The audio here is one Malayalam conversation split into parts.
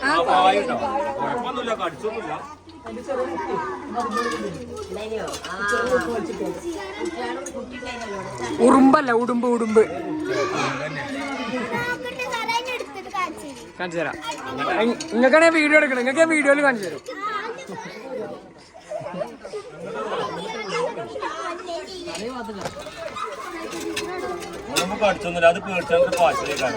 കുഴപ്പമൊന്നുമില്ല കടിച്ചൊന്നുമില്ല. ഉറുമ്പല്ല ഉടുമ്പ് ഉടുമ്പ്. കാണിച്ചു തരാം. നിങ്ങൾക്കാണെങ്കിൽ വീഡിയോ എടുക്കണം. നിങ്ങൾക്ക് വീഡിയോയിൽ കാണിച്ചു തരും. അത് പേടിച്ചാൽ പാച്ചിലേക്കാണ്.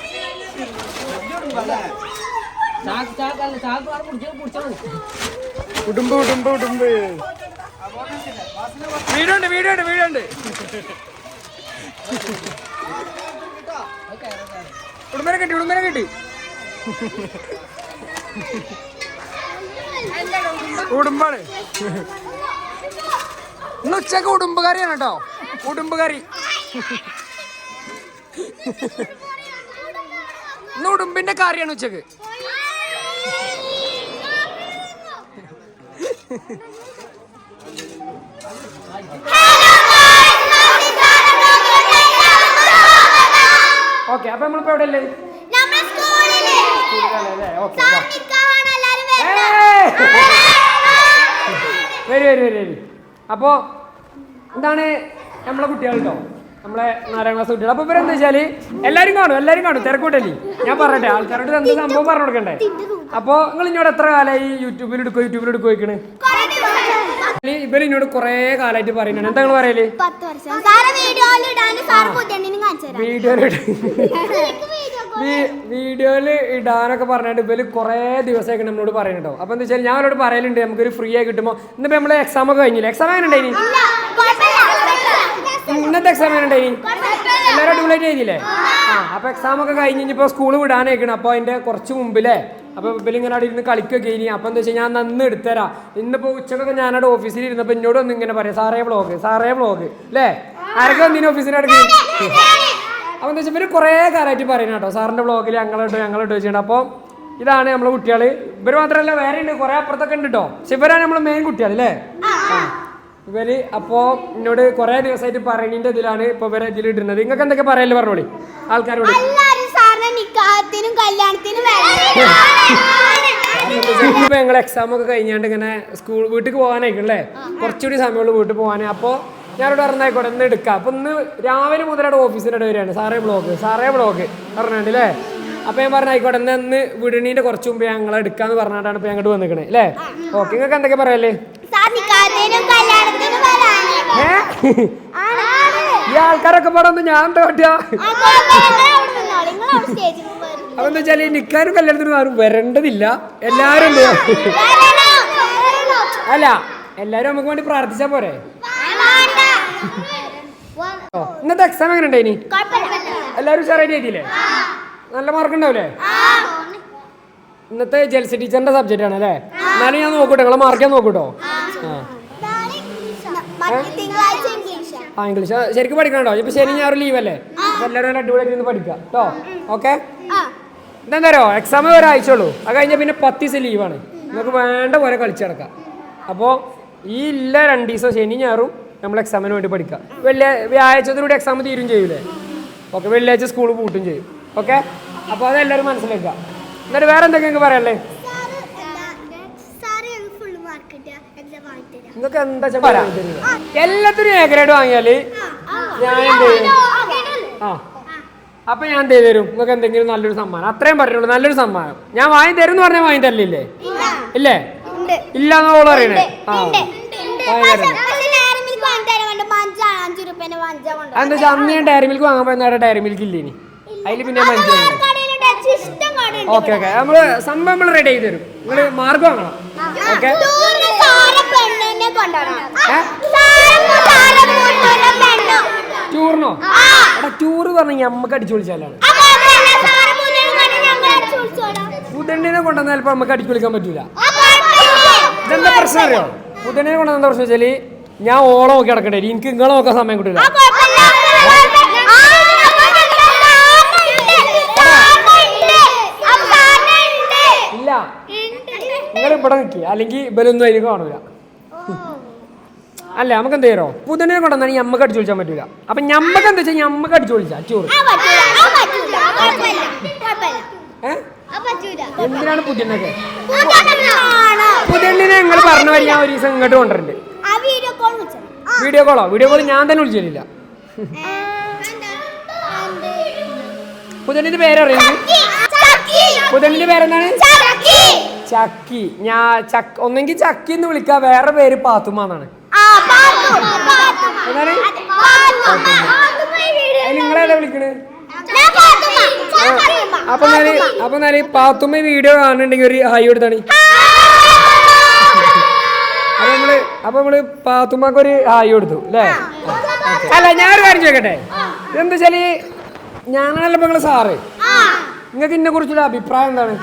ഉടുമ്പ് ഉടുമ്പ് ഉടുമ്പ്. വീടുണ്ട് വീടുണ്ട് വീടുണ്ട്. ഉടുമ്പനെ കിട്ടി ഉടുമ്പനെ കിട്ടി. ഉടുമ്പാണ്. ഇന്ന് ഉച്ചയ്ക്ക് ഉടുമ്പ് കറിയാണ് കേട്ടോ. ഉടുമ്പ് കറി. ഇന്ന് ഉടുമ്പിന്റെ കാര്യമാണ് ഉച്ചയ്ക്ക്. ഓക്കെ അപ്പൊ നമ്മളിപ്പോ എവിടെ അല്ലേ. വരി വരി വരി വരി. അപ്പോൾ എന്താണ് നമ്മളെ കുട്ടികൾ കേട്ടോ നമ്മളെ നാലാം ക്ലാസ് കുട്ടികൾ. അപ്പൊ ഇവരെന്താ വെച്ചാൽ എല്ലാരും കാണും എല്ലാരും കാണും. തിരക്കൂട്ടല്ലേ? ഞാൻ പറയട്ടെ ആൾക്കാരോട് എന്ത് സംഭവം പറഞ്ഞു കൊടുക്കണ്ടേ അപ്പോ നിങ്ങൾ ഇന്നോട് എത്ര കാലമായി യൂട്യൂബിൽ എടുക്കോ യൂട്യൂബിൽ എടുക്കോ ദിവസം. ഇവർ എന്നോട് കുറേ കാലമായിട്ട് പറയുന്നുണ്ട്. എന്താ നിങ്ങൾ പറയൽ? വീഡിയോയിൽ ഇടാനൊക്കെ പറഞ്ഞിട്ട് ഇവർ കുറേ ദിവസമായിട്ട് നമ്മളോട് പറയുന്നുണ്ടോ? അപ്പൊ എന്താ വെച്ചാൽ ഞാൻ അവരോട് പറയലുണ്ട് നമുക്കൊരു ഫ്രീ ആയി കിട്ടുമ്പോൾ ഇന്നിപ്പോ നമ്മളെ എക്സാം ഒക്കെ കഴിഞ്ഞില്ല? എക്സാം എങ്ങനെ ഉണ്ടായി ഇന്നത്തെ എക്സാം എങ്ങനെ ഉണ്ടായിനി കുഴപ്പമില്ല. എല്ലാവരും അടിപൊളിയായിട്ട് എഴുതിയില്ലേ? ആ. അപ്പോൾ എക്സാം ഒക്കെ കഴിഞ്ഞ് ഇനിയിപ്പോൾ സ്കൂൾ വിടാനേക്കണം അപ്പോൾ അതിന്റെ കുറച്ച് മുമ്പിലേ അപ്പോൾ ഇപ്പം ഇങ്ങനെ അവിടെ ഇരുന്ന് കളിക്കുകയൊക്കെ ഇനി. അപ്പോൾ എന്താ വെച്ചാൽ ഞാൻ നന്ന് എടുത്തരാം. ഇന്നിപ്പോൾ ഉച്ചക്കൊക്കെ ഞാനവിടെ ഓഫീസിൽ ഇരുന്നപ്പോൾ എന്നോട് ഒന്ന് ഇങ്ങനെ പറയാം സാറേ വ്ളോഗ് സാറേ വ്ളോഗ് അല്ലേ ആരൊക്കെ വന്നിന് അടുത്ത് അപ്പോൾ എന്താ വെച്ചാൽ ഇവർ കുറേ കാലമായിട്ട് പറയുന്നത് കേട്ടോ. സാറിന്റെ വ്ളോഗിൽ ഞങ്ങളിട്ട് ഞങ്ങളിട്ട് വെച്ചിട്ടുണ്ട് അപ്പോൾ ഇതാണ് നമ്മളെ കുട്ടികൾ ഇവർ മാത്രമല്ല വേറെ ഉണ്ട്. കുറേ അപ്പുറത്തൊക്കെ ഉണ്ട് കേട്ടോ പക്ഷെ ഇവരാണ് നമ്മളെ മെയിൻ കുട്ടികൾ അല്ലേ ഇവർ അപ്പോ എന്നോട് കൊറേ ദിവസമായിട്ട് പറയണിന്റെ ഇതിലാണ് ഇപ്പൊ ഇവരെ ഇതിൽ ഇടുന്നത് നിങ്ങൾക്ക് എന്തൊക്കെ പറയല്ലേ പറഞ്ഞോളി? ആൾക്കാരോട്. ഇപ്പൊ ഞങ്ങൾ എക്സാം ഒക്കെ കഴിഞ്ഞാണ്ട് ഇങ്ങനെ സ്കൂൾ വീട്ടിൽ പോകാനായിക്കല്ലേ കുറച്ചുകൂടി സമയമുള്ള വീട്ടിൽ പോകാൻ അപ്പോൾ ഞാനോട് പറഞ്ഞായിക്കോട്ടെ ഇന്ന് എടുക്കാം. അപ്പൊ ഇന്ന് രാവിലെ മുതലോട് ഓഫീസിനോട് വരികയാണ് സാറേ ബ്ലോക്ക് സാറേ ബ്ലോക്ക് പറഞ്ഞിട്ടുണ്ട് അല്ലേ അപ്പൊ ഞാൻ പറഞ്ഞായിക്കോട്ടെ എന്നാ ഇന്ന് വിടണീന്റെ കുറച്ച് മുമ്പ് ഞങ്ങൾ എടുക്കാന്ന് പറഞ്ഞിട്ടാണ് ഇപ്പൊ ഞങ്ങോട്ട് വന്നിക്കണേ അല്ലേ? ഓക്കെ നിങ്ങൾക്ക് എന്തൊക്കെ പറയല്ലേ? ഈ ആൾക്കാരൊക്കെ പറഞ്ഞു ഞാൻ എന്താ വരും. അപ്പൊ എന്താ വെച്ചാൽ നിൽക്കാനും കല്യാണത്തിനും ആരും വരേണ്ടതില്ല. എല്ലാരും എന്ത് വരണം. വരണം. അല്ല എല്ലാരും നമുക്ക് വേണ്ടി പ്രാർത്ഥിച്ചാ പോരെ? ഇന്നത്തെ എക്സാം എങ്ങനെ ഉണ്ടായിനി. എല്ലാരും ഉഷാറായിട്ട് എഴുതിയില്ലേ? നല്ല മാർക്ക് ഉണ്ടാവില്ലേ. ഇന്നത്തെ ജെൽസി ടീച്ചറിന്റെ സബ്ജക്റ്റ് ആണ് അല്ലേ? എന്നാലും ഞാൻ നോക്കൂട്ടോ നിങ്ങളെ മാർക്ക് ഞാൻ നോക്കൂട്ടോ ആ. ഇംഗ്ലീഷാ. ശരിക്കും പഠിക്കണോ ഇപ്പൊ ശനി ഞായർ ലീവ് അല്ലേ? എല്ലാവരും അടിപൊളിയായിട്ട് ഇരുന്ന് പഠിക്കാം. കേട്ടോ ഓക്കെ. ഇതെന്താ എക്സാം ഒരാഴ്ച ഉള്ളൂ അത് കഴിഞ്ഞാൽ പിന്നെ പത്ത് ദിവസം ലീവാണ് നിങ്ങൾക്ക് വേണ്ട പോലെ കളിച്ചു നടക്കാം. അപ്പോൾ ഈ ഇല്ല രണ്ട് ദിവസം ശനി ഞാറും നമ്മൾ എക്സാമിന് വേണ്ടി പഠിക്കാം. വെള്ളിയ വ്യാഴ്ചത്തിലൂടെ എക്സാം തീരും ചെയ്യൂലേ? ഓക്കെ വെള്ളിയാഴ്ച സ്കൂൾ പൂട്ടും ചെയ്യും. ഓക്കെ? അപ്പോൾ അതെല്ലാവരും മനസ്സിലാക്കുക. എന്നിട്ട് വേറെ എന്തൊക്കെയാണ് പറയല്ലേ നിങ്ങൾക്ക് എന്താ പറയാ? എല്ലാത്തിനും എ ഗ്രേഡ് വാങ്ങിയാൽ ആ. ഞാൻ എന്ത് ചെയ്യും? ആ. അപ്പൊ ഞാൻ എന്ത് ചെയ്തു തരും? നിങ്ങൾക്ക് എന്തെങ്കിലും നല്ലൊരു സമ്മാനം. അത്രയും പറഞ്ഞുള്ളൂ നല്ലൊരു സമ്മാനം. ഞാൻ വാങ്ങി തരും എന്ന് പറഞ്ഞാൽ വാങ്ങി തരലില്ലേ ഇല്ല. ഇല്ലേ? എന്നോൾ പറയണേ? ആ. എന്താ അന്ന് ഞാൻ ഡയറി മിൽക്ക് വാങ്ങാൻ പോയ ഡയറി മിൽക്ക് ഇല്ലേ ഇനി? അതിൽ പിന്നെ മഞ്ച് ഓക്കെ ഓക്കെ. നമ്മൾ സംഭവം നമ്മൾ റെഡി ചെയ്ത് തരും. നിങ്ങൾ മാർഗം വാങ്ങണം. ഓക്കെ? ടൂറിന്? എടാ ടൂറ് പറഞ്ഞെങ്കിൽ നമുക്ക് അടിച്ചു വിളിച്ചാലാണ് പുതണ്ണിനെ കൊണ്ടുവന്നാൽ ചിലപ്പോൾ നമുക്ക് അടിച്ചു വിളിക്കാൻ പറ്റൂല. ഇതെന്താ പ്രശ്നം അറിയോ? പുതണ്ണിനെ കൊണ്ടുവന്ന പ്രശ്നം വെച്ചാൽ ഞാൻ ഓളം നോക്കി കിടക്കണ്ടേ എനിക്ക് നിങ്ങളെ നോക്കാൻ സമയം കിട്ടില്ല ഇവിടെ നിൽക്കുക അല്ലെങ്കിൽ ഇവരൊന്നും അതിന് കാണൂല. അല്ല നമുക്ക് എന്ത് ചെയ്യറോ പുതണ്ണിനെ കൊണ്ടുവന്നാൽ ഞമ്മക്ക് അടിച്ചു വിളിച്ചാൻ പറ്റൂല. അപ്പൊ ഞമ്മക്ക് എന്താ വെച്ചാൽ ഞമ്മക്ക് അടിച്ചു വിളിച്ചാ? ചോറ് എന്തിനാണ് പുതിനൊക്കെ പുതിനെ നിങ്ങൾ പറഞ്ഞു വരി ഞാൻ ഒരു ദിവസം ഇങ്ങോട്ട് കൊണ്ടുവരണ്ട്. വീഡിയോ കോളോ വീഡിയോ കോൾ ഞാൻ തന്നെ വിളിച്ചില്ല പുതിയണ്ണിന്റെ പേരറിയുന്നത്? പുതിയണ്ണിന്റെ പേരെന്താണ്? ചക്കി. ഞാ ചക്ക ഒന്നെങ്കിൽ ചക്കി എന്ന് വിളിക്കാ. വേറെ പേര് പാത്തുമ്മ എന്നാണ്. നിങ്ങളേതാ വിളിക്കണ്? അപ്പൊ എന്നാൽ അപ്പൊ എന്നാൽ പാത്തുമ്മ വീഡിയോ കാണുന്നുണ്ടെങ്കിൽ ഒരു ഹൈ കൊടുത്താണ്. അപ്പൊ നമ്മൾ അപ്പൊ നമ്മൾ പാത്തുമ്മക്ക് ഒരു ഹായ് കൊടുത്തു അല്ലേ? അല്ല ഞാനൊരു കാര്യം ചോദിക്കട്ടെ? എന്താ വെച്ചാൽ ഞാനാണല്ലോ ഇപ്പൊ നിങ്ങൾ സാറ്. നിങ്ങൾക്ക് ഇതിനെ കുറിച്ചുള്ള അഭിപ്രായം എന്താണ്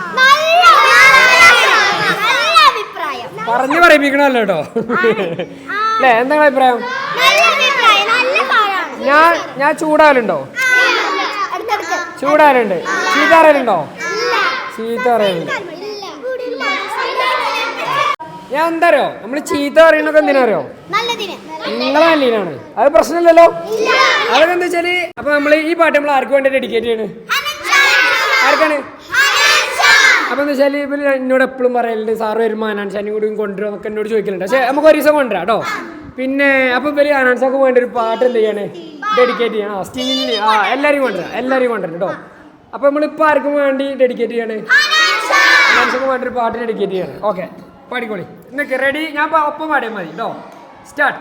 നല്ല അഭിപ്രായം പറഞ്ഞു പറയിപ്പിക്കണല്ലോ കേട്ടോ. അല്ലേ എന്താണ് അഭിപ്രായം? ഞാൻ ഞാൻ ചൂടാലുണ്ടോ ചൂടാലുണ്ട് ചൂടാവലുണ്ട്. ചീത്ത അറിയലുണ്ടോ ചീത്ത അറിയലുണ്ട് ഞാൻ എന്തറിയോ? നമ്മൾ ചീത്ത പറയണൊക്കെ എന്തിനാ അറിയോ നിങ്ങളെ നല്ലീനാണ് അത് പ്രശ്നമില്ലല്ലോ. അതൊക്കെ എന്താ വെച്ചാൽ അപ്പൊ നമ്മൾ ഈ പാട്ട് നമ്മൾ ആർക്ക് വേണ്ടി ഡെഡിക്കേറ്റ് ചെയ്യണ്? ആർക്കാണ്? അപ്പൊ എന്താ വെച്ചാൽ ഇവർ എന്നോട് എപ്പോഴും പറയലുണ്ട് സാറ് വരുമ്പോ അനാൻഷാനും കൂടി കൊണ്ടുവരും ഒക്കെ എന്നോട് ചോദിക്കലുണ്ട്. പക്ഷെ നമുക്ക് ഒരു ദിവസം കൊണ്ടുവരാം കേട്ടോ. പിന്നെ അപ്പൊ ഇവർ അനാൻസൊക്കെ വേണ്ട ഒരു പാട്ട് എന്ത് ചെയ്യാണ്? ഡെഡിക്കേറ്റ് ചെയ്യണം. ആ ആ എല്ലാവരും കൊണ്ടുവരാം. എല്ലാവരും കൊണ്ടുവരണം കേട്ടോ. അപ്പൊ നമ്മളിപ്പോ ആർക്കും വേണ്ടി ഡെഡിക്കേറ്റ് ചെയ്യാണ്? അനാൻസൊക്കെ വേണ്ടി ഒരു പാട്ട് ഡെഡിക്കേറ്റ് ചെയ്യാണ്. ഓക്കെ പാടിക്കോളി എന്നൊക്കെ റെഡി ഞാൻ ഒപ്പം പാടിയാൽ മതി. കേട്ടോ. സ്റ്റാർട്ട്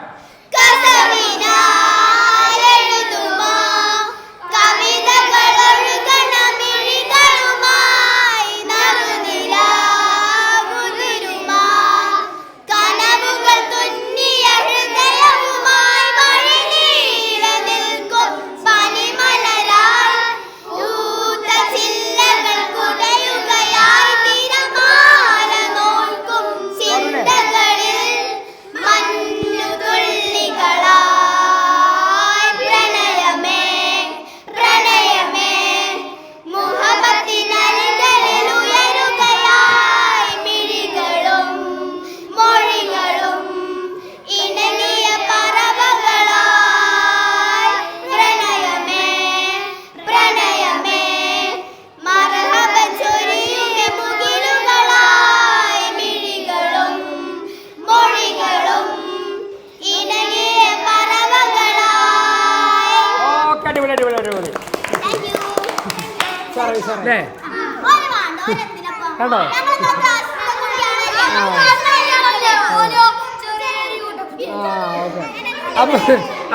അപ്പൊ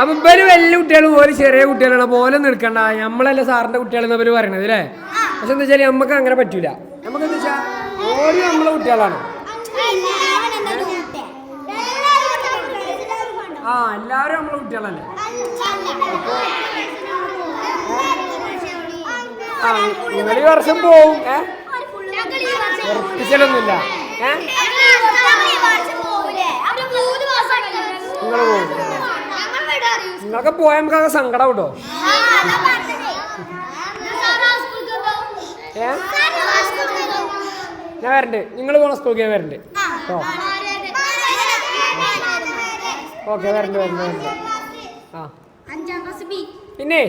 അപ്പൊ ഇവർ വലിയ കുട്ടികൾ പോലെ ചെറിയ കുട്ടികളാണ്. പോലെ നിൽക്കണ്ട. നമ്മളല്ല സാറിന്റെ കുട്ടികളെന്ന് അവർ പറയണത് അല്ലേ? പക്ഷെ എന്താ വെച്ചാൽ നമുക്ക് അങ്ങനെ പറ്റൂല. നമുക്ക് എന്താ വെച്ചാൽ ഓരോ നമ്മളെ കുട്ടികളാണ്. ആ എല്ലാവരും നമ്മളെ കുട്ടികളല്ലേ? ആ നിങ്ങൾ ഈ വർഷം പോവും. ഏ? ഉറപ്പിച്ചലൊന്നുമില്ല ഏ? നിങ്ങൾ പോകും. നിങ്ങളൊക്കെ പോയാൽ നമുക്ക് സങ്കടം കേട്ടോ ഏ? ഞാൻ വരണ്ട്. നിങ്ങൾ പോണ സ്കൂൾ ഞാൻ വരണ്ട്. കേട്ടോ ഓക്കെ വരണ്ട് വരണ്ട് വരണ്ട്. ആ. പിന്നെ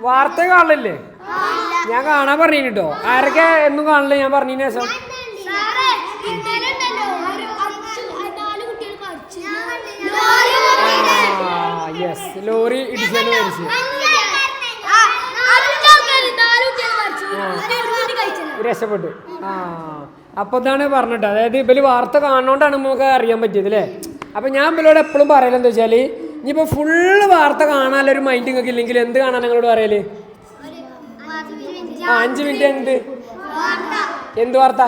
വാർത്ത കാണില്ലേ ഞാൻ കാണാൻ പറഞ്ഞു കേട്ടോ ആരൊക്കെ എന്നും കാണില്ല ഞാൻ പറഞ്ഞതിന് ശേഷം സാറേ ഇന്നലെ ഉണ്ടല്ലോ ഒരു അഞ്ച് നാല് കുട്ടികൾ മരിച്ചു ആ യെസ് ലോറി ഇടിച്ചാണ് മരിച്ചത് രക്ഷപ്പെട്ടു. ആ. അപ്പൊ ഇതാണ് പറഞ്ഞിട്ട്. അതായത് ഇവർ വാർത്ത കാണുന്നോണ്ടാണ് നമുക്ക് അറിയാൻ പറ്റിയത് അല്ലേ അപ്പൊ ഞാൻ ഇവരോട് എപ്പോഴും പറയലെന്താ വെച്ചാൽ ഇനിയിപ്പോ ഫുള്ള് വാർത്ത കാണാനൊരു മൈൻഡ് നിങ്ങൾക്ക് ഇല്ലെങ്കിൽ എന്ത് കാണാൻ നിങ്ങളോട് പറയൽ? ആ അഞ്ച് മിനിറ്റ് എന്ത്? എന്ത് വാർത്ത?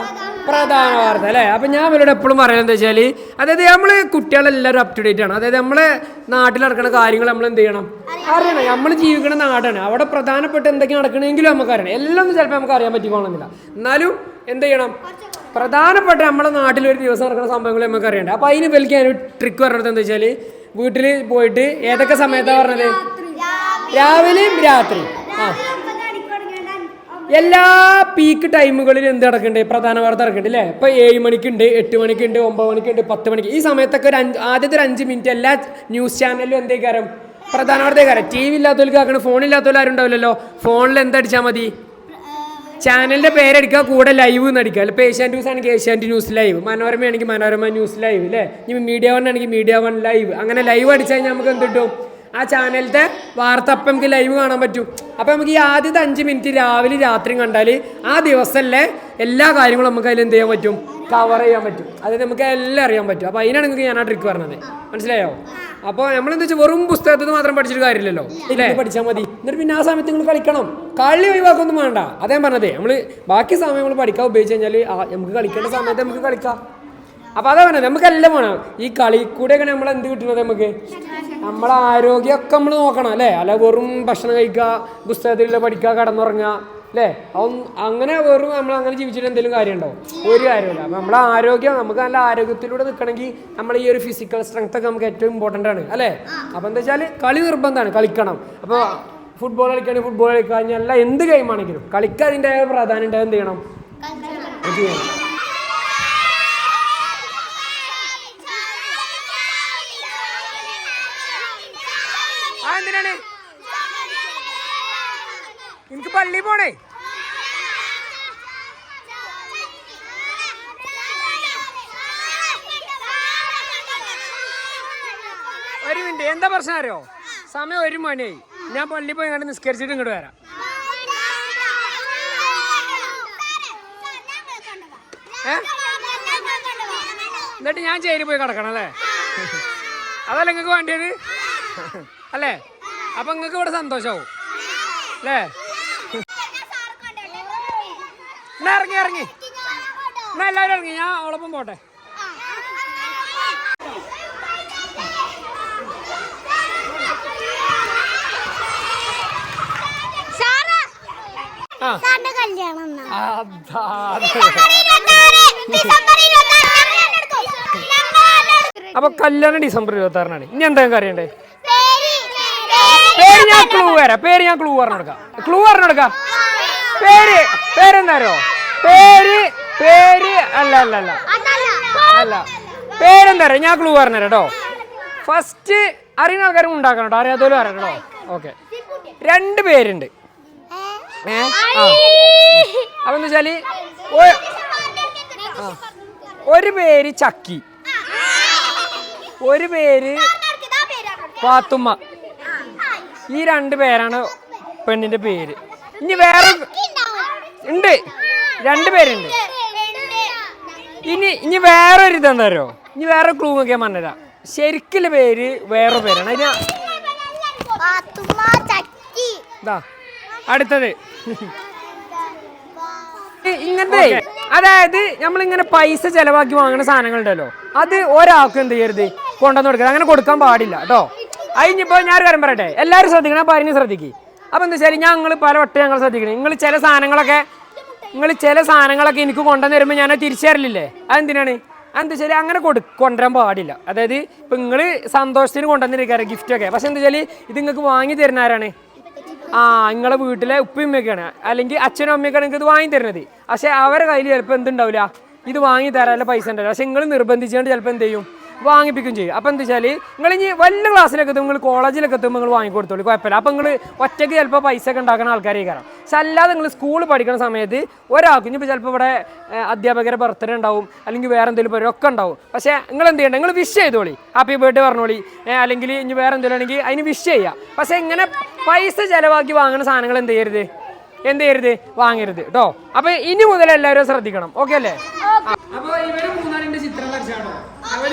പ്രധാന വാർത്ത അല്ലേ? അപ്പം ഞാൻ ഇവരോട് എപ്പോഴും പറയുന്നത് എന്താ വെച്ചാൽ അതായത് നമ്മൾ കുട്ടികളെല്ലാവരും അപ് ടു ഡേറ്റ് ആണ്. അതായത് നമ്മളെ നാട്ടിൽ നടക്കുന്ന കാര്യങ്ങൾ നമ്മൾ എന്ത് ചെയ്യണം? അറിയണം. നമ്മൾ ജീവിക്കുന്ന നാടാണ്. അവിടെ പ്രധാനപ്പെട്ട എന്തൊക്കെ നടക്കണമെങ്കിലും നമുക്ക് അറിയണം എല്ലാം ഒന്നും ചിലപ്പോൾ നമുക്ക് അറിയാൻ പറ്റിക്കോണമെന്നില്ല എന്നാലും എന്ത് ചെയ്യണം? പ്രധാനപ്പെട്ട നമ്മുടെ നാട്ടിൽ ഒരു ദിവസം നടക്കുന്ന സംഭവങ്ങൾ നമുക്ക് അറിയണ്ട. അപ്പോൾ അതിന് വലിയ ഒരു ട്രിക്ക് പറഞ്ഞത് എന്താ വെച്ചാൽ വീട്ടിൽ പോയിട്ട് ഏതൊക്കെ സമയത്താണ് പറഞ്ഞത്? രാവിലെയും രാത്രി ആ. എല്ലാ പീക്ക് ടൈമുകളിൽ എന്ത് നടക്കണ്ടേ? പ്രധാന വാർത്ത നടക്കണ്ടേ അല്ലേ ഇപ്പൊ ഏഴ് മണിക്കുണ്ട് എട്ട് മണിക്കുണ്ട് ഒമ്പത് മണിക്കുണ്ട് പത്ത് മണിക്ക്. ഈ സമയത്തൊക്കെ ഒരു അഞ്ച് ആദ്യത്തെ ഒരു അഞ്ച് മിനിറ്റ് എല്ലാ ന്യൂസ് ചാനലിലും എന്തേ കാര്യം പ്രധാന വാർത്തക്കാരം ടി വി ഇല്ലാത്തവർക്ക് ആക്കണം ഫോൺ ഇല്ലാത്തവർ ആരും ഉണ്ടാവില്ലല്ലോ. ഫോണിൽ എന്തടിച്ചാൽ മതി? ചാനലിന്റെ പേരടിക്കുക കൂടെ ലൈവ് എന്ന് അടിക്കുക. ഇപ്പോൾ ഏഷ്യാനെറ്റ് ന്യൂസ് ആണെങ്കിൽ ഏഷ്യാനെറ്റ് ന്യൂസ് ലൈവ് മനോരമ ആണെങ്കിൽ മനോരമ ന്യൂസ് ലൈവ് അല്ലേ ഇനി മീഡിയ വൺ ആണെങ്കിൽ മീഡിയ വൺ ലൈവ് അങ്ങനെ ലൈവ് അടിച്ചാൽ നമുക്ക് എന്ത് കിട്ടും? ആ ചാനലിന്റെ വാർത്ത അപ്പം നമുക്ക് ലൈവ് കാണാൻ പറ്റും. അപ്പം നമുക്ക് ഈ ആദ്യത്തെ അഞ്ച് മിനിറ്റ് രാവിലെ രാത്രിയും കണ്ടാൽ ആ ദിവസമല്ലേ എല്ലാ കാര്യങ്ങളും നമുക്ക് അതിൽ എന്ത് ചെയ്യാൻ പറ്റും? കവർ ചെയ്യാൻ പറ്റും. അത് നമുക്ക് എല്ലാം അറിയാൻ പറ്റും. അപ്പോൾ അതിനാണ് നിങ്ങൾക്ക് ഞാൻ ആ ട്രിക്ക് പറഞ്ഞത്. മനസ്സിലായോ? അപ്പോൾ നമ്മൾ എന്താ വെച്ചാൽ വെറും പുസ്തകത്തിൽ മാത്രം പഠിച്ചിട്ട് കാര്യമില്ലല്ലോ. ഇല്ലേ പഠിച്ചാൽ മതി. എന്നിട്ട് പിന്നെ ആ സമയത്ത് നിങ്ങൾ കളിക്കണം. കളി ഒഴിവാക്കൊന്നും വേണ്ട. അതേ പറഞ്ഞതേ. നമ്മൾ ബാക്കി സമയം നമ്മൾ പഠിക്കാൻ ഉപയോഗിച്ച് കഴിഞ്ഞാൽ നമുക്ക് കളിക്കേണ്ട സമയത്ത് നമുക്ക് കളിക്കാം. അപ്പോൾ അതാ പറഞ്ഞത് നമുക്കെല്ലാം വേണം. ഈ കളി കൂടെയൊക്കെ നമ്മൾ എന്ത് കിട്ടുന്നത് നമുക്ക്? നമ്മളെ ആരോഗ്യമൊക്കെ നമ്മൾ നോക്കണം അല്ലേ? അല്ല വെറും ഭക്ഷണം കഴിക്കുക പുസ്തകത്തിൽ പഠിക്കുക കടന്നുറങ്ങുക അല്ലേ? അങ്ങനെ വെറും നമ്മൾ അങ്ങനെ ജീവിച്ചിട്ട് എന്തെങ്കിലും കാര്യമുണ്ടോ? ഒരു കാര്യമില്ല അപ്പം നമ്മളെ ആരോഗ്യം നമുക്ക് നല്ല ആരോഗ്യത്തിലൂടെ നിൽക്കണമെങ്കിൽ നമ്മൾ ഈ ഒരു ഫിസിക്കൽ സ്ട്രെങ്ത് ഒക്കെ നമുക്ക് ഏറ്റവും ഇമ്പോർട്ടന്റ് ആണ് അല്ലേ? അപ്പം എന്താ വെച്ചാൽ കളി നിർബന്ധമാണ് കളിക്കണം. അപ്പോൾ ഫുട്ബോൾ കളിക്കുകയാണെങ്കിൽ ഫുട്ബോൾ കളിക്കുക കഴിഞ്ഞാൽ എന്ത് ഗെയിം ആണെങ്കിലും അതിന്റെ പ്രാധാന്യം ഉണ്ടായത് എന്ത് ചെയ്യണം? ചെയ്യണം? പള്ളി പോണേ. ഒരു മിനിറ്റ് എന്താ പ്രശ്നം അറിയോ? സമയം ഒരു മണിയായി. ഞാൻ പള്ളി പോയി കണ്ട് നിസ്കരിച്ചിട്ട് ഇങ്ങോട്ട് വരാം. ഏ? എന്നിട്ട് ഞാൻ ചേരി പോയി കിടക്കണം അല്ലേ? അതല്ല നിങ്ങൾക്ക് വേണ്ടിയത്? അല്ലേ? അപ്പം നിങ്ങൾക്ക് ഇവിടെ സന്തോഷമാവും അല്ലേ? എന്നാ ഇറങ്ങി ഇറങ്ങി. എന്നാ എല്ലാവരും ഇറങ്ങി ഞാൻ അവളൊപ്പം പോട്ടെ. അപ്പൊ കല്യാണം ഡിസംബർ ഇരുപത്തി ആറിനാണ് ഇനി എന്താ അറിയണ്ടേ പേര് പേര് ഞാൻ ക്ലൂ വരാം പേര് ഞാൻ ക്ലൂ പറഞ്ഞു കൊടുക്കാം. ക്ലൂ പറഞ്ഞു കൊടുക്കാം. പേര് പേരെന്താ അറിയോ? പേര് പേര് അല്ല അല്ല അല്ല. അല്ല. പേരെന്താ പറയാ ഞാൻ ക്ലൂ പറഞ്ഞു കേട്ടോ. ഫസ്റ്റ് അറിയുന്ന ആൾക്കാരും ഉണ്ടാക്കണം കേട്ടോ. അറിയാത്തവരും അറിയണം കേട്ടോ. ഓക്കെ രണ്ട് പേരുണ്ട്. ഏ? ആ. അപ്പൊ എന്താ ഒരു പേര് ചക്കി. ഒരു പേര് പാത്തുമ്മ. ഈ രണ്ട് പേരാണ് പെണ്ണിന്റെ പേര്. ഇനി വേറെ ഉണ്ട്. രണ്ട് പേരുണ്ട് ഇനി ഇനി വേറെ ഒരു ഇതെന്താ അറിയോ ഇനി വേറെ ക്ലൂ ഒക്കെ പറഞ്ഞുതരാം ശരിക്കുള്ള പേര് വേറെ പേരാണ്. അതിന് ഇതാ അടുത്തത്. ഇങ്ങനത്തെ അതായത് നമ്മളിങ്ങനെ പൈസ ചെലവാക്കി വാങ്ങുന്ന സാധനങ്ങളുണ്ടല്ലോ. അത് ഒരാൾക്ക് എന്ത് ചെയ്യരുത്? കൊണ്ടുവന്ന് കൊടുക്കരുത്. അങ്ങനെ കൊടുക്കാൻ പാടില്ല കേട്ടോ. അതിനിപ്പോൾ ഞാൻ കാര്യം പറയട്ടെ. എല്ലാവരും ശ്രദ്ധിക്കണം. അപ്പോൾ അതിന് ശ്രദ്ധിക്കും. അപ്പോൾ എന്താ വെച്ചാൽ ഞങ്ങൾ പല വട്ടം ഞങ്ങൾ ശ്രദ്ധിക്കണം. നിങ്ങൾ ചില സാധനങ്ങളൊക്കെ നിങ്ങൾ ചില സാധനങ്ങളൊക്കെ എനിക്ക് കൊണ്ടുവന്ന് വരുമ്പോൾ ഞാൻ തിരിച്ചറിയില്ലേ അതെന്തിനാണ്? എന്താ വെച്ചാൽ അങ്ങനെ കൊടു കൊണ്ടുവരാൻ പാടില്ല. അതായത് ഇപ്പം നിങ്ങൾ സന്തോഷത്തിന് കൊണ്ടുവന്നിരിക്കാറ് ഗിഫ്റ്റൊക്കെ പക്ഷെ എന്താ വെച്ചാൽ ഇത് നിങ്ങൾക്ക് വാങ്ങി തരുന്ന ആരാണ്? ആ നിങ്ങളെ വീട്ടിലെ ഉപ്പയും ഉമ്മയൊക്കെയാണ്. അല്ലെങ്കിൽ അച്ഛനും അമ്മയൊക്കെയാണ് നിങ്ങൾക്ക് ഇത് വാങ്ങി തരുന്നത്. പക്ഷേ അവരെ കയ്യിൽ ചിലപ്പോൾ എന്തുണ്ടാവില്ല ഇത് വാങ്ങി തരാനുള്ള പൈസ ഉണ്ടാവില്ല. പക്ഷെ നിങ്ങൾ നിർബന്ധിച്ചുകൊണ്ട് ചിലപ്പോൾ എന്ത് ചെയ്യും? വാങ്ങിപ്പിക്കും ചെയ്യും. അപ്പോൾ എന്താ വെച്ചാൽ നിങ്ങൾ ഇനി വലിയ ക്ലാസ്സിലൊക്കെ എത്തുമ്പോൾ നിങ്ങൾ കോളേജിലൊക്കെ എത്തുമ്പോൾ നിങ്ങൾ വാങ്ങിക്കൊടുത്തോളൂ. കുഴപ്പമില്ല. അപ്പോൾ നിങ്ങൾ ഒറ്റയ്ക്ക് ചിലപ്പോൾ പൈസ ഒക്കെ ഉണ്ടാക്കുന്ന ആൾക്കാരെ കയറാം പക്ഷെ അല്ലാതെ നിങ്ങൾ സ്കൂൾ പഠിക്കുന്ന സമയത്ത് ഒരാൾക്ക് ഇനിയിപ്പോൾ ചിലപ്പോൾ ഇവിടെ അധ്യാപകരെ ബർത്ത്ഡേ ഉണ്ടാവും അല്ലെങ്കിൽ വേറെ എന്തെങ്കിലും പരിപാടി ഒക്കെ ഉണ്ടാവും. പക്ഷേ നിങ്ങൾ എന്ത് ചെയ്യണം നിങ്ങൾ വിഷ് ചെയ്തോളി. ഹാപ്പി ബർത്ത്ഡേ പറഞ്ഞോളി. അല്ലെങ്കിൽ ഇനി വേറെ എന്തെങ്കിലും ആണെങ്കിൽ അതിന് വിഷ് ചെയ്യാം. പക്ഷേ ഇങ്ങനെ പൈസ ചിലവാക്കി വാങ്ങുന്ന സാധനങ്ങൾ എന്ത് ചെയ്യരുത്? എന്ത് ചെയ്യരുത്? വാങ്ങരുത് കേട്ടോ അപ്പൊ ഇനി മുതൽ എല്ലാവരും ശ്രദ്ധിക്കണം. ഓക്കെ അല്ലേ? അപ്പൊ ഇവർ മൂന്നാലിന്റെ ചിത്രം വരച്ചാണോ? അവർ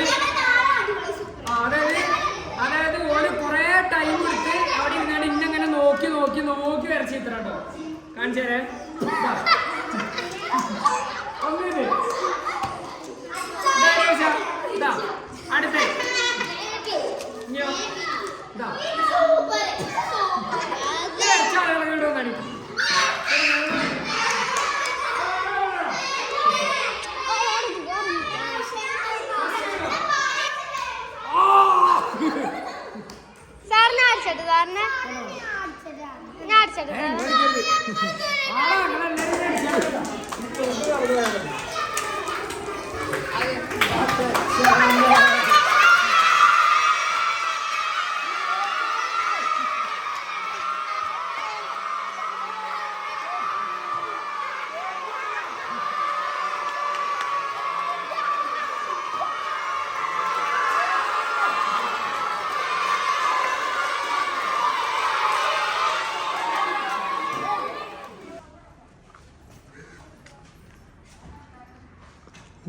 കാണിച്ചേരേ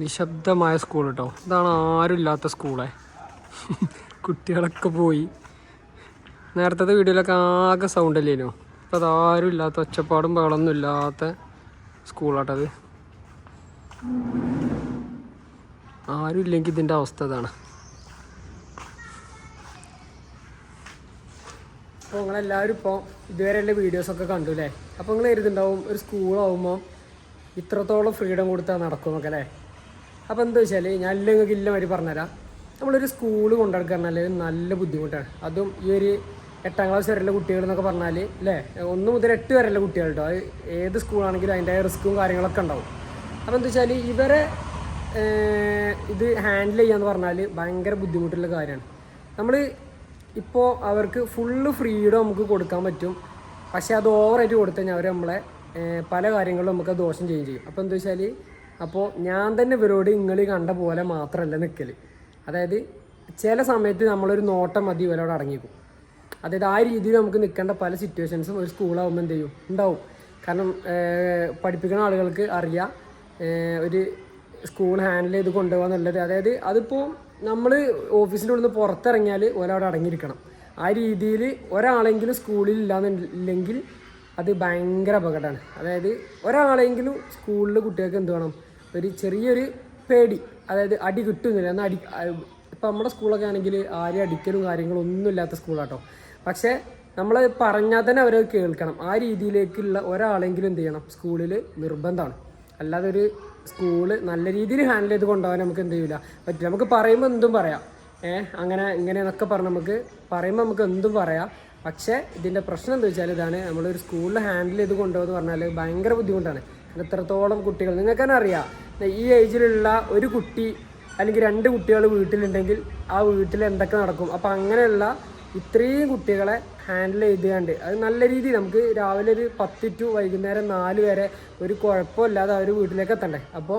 നിശബ്ദമായ സ്കൂൾ കേട്ടോ ഇതാണ് ആരും ഇല്ലാത്ത സ്കൂളെ കുട്ടികളൊക്കെ പോയി. നേരത്തെ വീഡിയോയിലൊക്കെ ആകെ സൗണ്ട് അല്ലേനു? അപ്പോൾ അതാരും ഇല്ലാത്ത ഒച്ചപ്പാടും ബഹളമൊന്നും ഇല്ലാത്ത സ്കൂളാട്ടത് ആരും ഇല്ലെങ്കിൽ ഇതിന്റെ അവസ്ഥ ഇതാണ് അപ്പോൾ നിങ്ങളെല്ലാവരും ഇപ്പോൾ ഇതുവരെയുള്ള വീഡിയോസൊക്കെ കണ്ടു അല്ലേ അപ്പോൾ നിങ്ങൾ എഴുതുണ്ടാവും ഒരു സ്കൂളാവുമ്പോൾ ഇത്രത്തോളം ഫ്രീഡം കൊടുത്താൽ നടക്കുമെന്നൊക്കെ അല്ലേ അപ്പോൾ എന്താ വെച്ചാൽ ഞാൻ എല്ലാം നിങ്ങൾക്ക് ഇല്ല വരി പറഞ്ഞുതരാം നമ്മളൊരു സ്കൂൾ കൊണ്ടുനടക്കാൻ നല്ല ബുദ്ധിമുട്ടാണ്. അതും ഈ ഒരു എട്ടാം ക്ലാസ് വരെയുള്ള കുട്ടികൾ എന്നൊക്കെ പറഞ്ഞാൽ അല്ലേ ഒന്ന് മുതൽ എട്ട് വരെയുള്ള കുട്ടികൾ കേട്ടോ അത് ഏത് സ്കൂളാണെങ്കിലും അതിന്റെ റിസ്ക്കും കാര്യങ്ങളൊക്കെ ഉണ്ടാവും. അപ്പോൾ എന്താ വെച്ചാൽ ഇവരെ ഇത് ഹാൻഡിൽ ചെയ്യാന്ന് പറഞ്ഞാൽ ഭയങ്കര ബുദ്ധിമുട്ടുള്ള കാര്യമാണ്. നമ്മൾ ഇപ്പോൾ അവർക്ക് ഫുള്ള് ഫ്രീഡം നമുക്ക് കൊടുക്കാൻ പറ്റും. പക്ഷേ അത് ഓവറായിട്ട് കൊടുത്തു കഴിഞ്ഞാൽ അവർ നമ്മളെ പല കാര്യങ്ങളും നമുക്ക് ദോഷം ചെയ്യുകയും ചെയ്യും. അപ്പോൾ എന്താ വെച്ചാൽ അപ്പോൾ ഞാൻ തന്നെ ഇവരോട് നിങ്ങൾ കണ്ട പോലെ മാത്രമല്ല നിൽക്കൽ അതായത് ചില സമയത്ത് നമ്മളൊരു നോട്ടം മതി ഇവരോട് അടങ്ങിക്കും. അതായത് ആ രീതിയിൽ നമുക്ക് നിൽക്കേണ്ട പല സിറ്റുവേഷൻസും ഒരു സ്കൂളാകുമ്പോൾ എന്ത് ചെയ്യും? ഉണ്ടാവും. കാരണം പഠിപ്പിക്കുന്ന ആളുകൾക്ക് അറിയാം ഒരു സ്കൂൾ ഹാൻഡിൽ ചെയ്ത് കൊണ്ടുപോകുക എന്നുള്ളത് അതായത് അതിപ്പോൾ നമ്മൾ ഓഫീസിന്റെ ഉള്ളിൽ നിന്ന് പുറത്തിറങ്ങിയാൽ ഒരാൾ അടങ്ങിയിരിക്കണം. ആ രീതിയിൽ ഒരാളെങ്കിലും സ്കൂളിൽ ഇല്ലാന്നില്ലെങ്കിൽ അത് ഭയങ്കര അപകടമാണ്. അതായത് ഒരാളെങ്കിലും സ്കൂളിൽ കുട്ടികൾക്ക് എന്ത് വേണം? ഒരു ചെറിയൊരു പേടി അതായത് അടി കിട്ടുന്നില്ല. എന്നാൽ അടി ഇപ്പം നമ്മുടെ സ്കൂളൊക്കെ ആണെങ്കിൽ ആരും അടിക്കലും കാര്യങ്ങളും ഒന്നും ഇല്ലാത്ത സ്കൂളാട്ടോ. പക്ഷേ നമ്മൾ പറഞ്ഞാൽ തന്നെ അവരത് കേൾക്കണം. ആ രീതിയിലേക്കുള്ള ഒരാളെങ്കിലും എന്ത് ചെയ്യണം? സ്കൂളിൽ നിർബന്ധമാണ്. അല്ലാതെ ഒരു സ്കൂൾ നല്ല രീതിയിൽ ഹാൻഡിൽ ചെയ്ത് കൊണ്ടുപോകാൻ നമുക്ക് എന്ത് ചെയ്യില്ല പറ്റില്ല നമുക്ക് പറയുമ്പോൾ എന്തും പറയാം. ഏഹ് അങ്ങനെ ഇങ്ങനെ എന്നൊക്കെ പറഞ്ഞ് നമുക്ക് പറയുമ്പോൾ നമുക്ക് എന്തും പറയാം. പക്ഷേ ഇതിന്റെ പ്രശ്നം എന്താ വെച്ചാൽ ഇതാണ് നമ്മളൊരു സ്കൂളിൽ ഹാൻഡിൽ ചെയ്ത് കൊണ്ടുപോകുന്നത് പറഞ്ഞാൽ ഭയങ്കര ബുദ്ധിമുട്ടാണ്. എത്രത്തോളം കുട്ടികൾ നിങ്ങൾക്ക് തന്നെ അറിയാം ഈ ഏജിലുള്ള ഒരു കുട്ടി അല്ലെങ്കിൽ രണ്ട് കുട്ടികൾ വീട്ടിലുണ്ടെങ്കിൽ ആ വീട്ടിൽ എന്തൊക്കെ നടക്കും. അപ്പോൾ അങ്ങനെയുള്ള ഇത്രയും കുട്ടികളെ ഹാൻഡിൽ ചെയ്തുകൊണ്ട് അത് നല്ല രീതിയിൽ നമുക്ക് രാവിലെ ഒരു പത്ത് ടു വൈകുന്നേരം നാല് വരെ ഒരു കുഴപ്പമില്ലാതെ അവർ വീട്ടിലേക്ക് എത്തണ്ടേ? അപ്പോൾ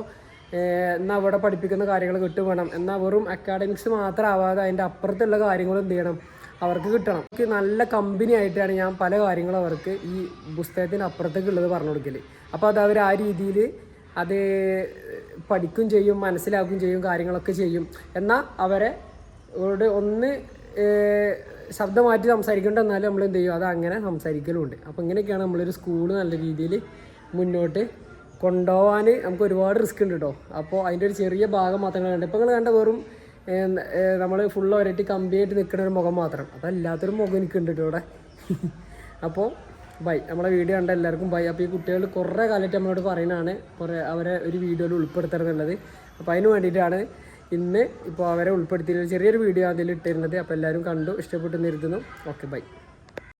എന്നാൽ അവിടെ പഠിപ്പിക്കുന്ന കാര്യങ്ങൾ കിട്ടുവേണം. എന്നാൽ വെറും അക്കാഡമിക്സ് മാത്രം ആവാതെ അതിന്റെ അപ്പുറത്തുള്ള കാര്യങ്ങളും എന്ത് ചെയ്യണം? അവർക്ക് കിട്ടണം. എനിക്ക് നല്ല കമ്പനി ആയിട്ടാണ് ഞാൻ പല കാര്യങ്ങളും അവർക്ക് ഈ പുസ്തകത്തിന് അപ്പുറത്തേക്ക് ഉള്ളത് പറഞ്ഞു കൊടുക്കൽ അപ്പോൾ അത് അവർ ആ രീതിയിൽ അത് പഠിക്കും ചെയ്യും മനസ്സിലാക്കും ചെയ്യും കാര്യങ്ങളൊക്കെ ചെയ്യും. എന്നാൽ അവരെ അവരോട് ഒന്ന് ശബ്ദം മാറ്റി സംസാരിക്കേണ്ട എന്നാലും നമ്മൾ എന്ത് ചെയ്യും? അത് അങ്ങനെ സംസാരിക്കലുമുണ്ട് അപ്പോൾ ഇങ്ങനെയൊക്കെയാണ് നമ്മളൊരു സ്കൂൾ നല്ല രീതിയിൽ മുന്നോട്ട് കൊണ്ടുപോകാൻ നമുക്ക് ഒരുപാട് റിസ്ക് ഉണ്ട് കേട്ടോ അപ്പോൾ അതിന്റെ ഒരു ചെറിയ ഭാഗം മാത്രമേ കണ്ടു ഇപ്പോൾ നിങ്ങൾ കണ്ട വെറും നമ്മൾ ഫുൾ ഒരട്ടി കമ്പിയായിട്ട് നിൽക്കുന്ന ഒരു മുഖം മാത്രം. അതല്ലാത്തൊരു മുഖം എനിക്ക് ഉണ്ട് ഇവിടെ. അപ്പോൾ ബൈ നമ്മളെ വീഡിയോ കണ്ട എല്ലാവർക്കും ബൈ അപ്പോൾ ഈ കുട്ടികൾ കുറേ കാലമായിട്ട് നമ്മളോട് പറയുന്നതാണ് കുറേ അവരെ ഒരു വീഡിയോയിൽ ഉൾപ്പെടുത്തരുന്നുള്ളത് അപ്പോൾ അതിന് വേണ്ടിയിട്ടാണ് ഇന്ന് ഇപ്പോൾ അവരെ ഉൾപ്പെടുത്തിയ ചെറിയൊരു വീഡിയോ അതിൽ ഇട്ടിരുന്നത്. അപ്പോൾ എല്ലാവരും കണ്ടു ഇഷ്ടപ്പെട്ടു നിർത്തുന്നു ഓക്കെ ബൈ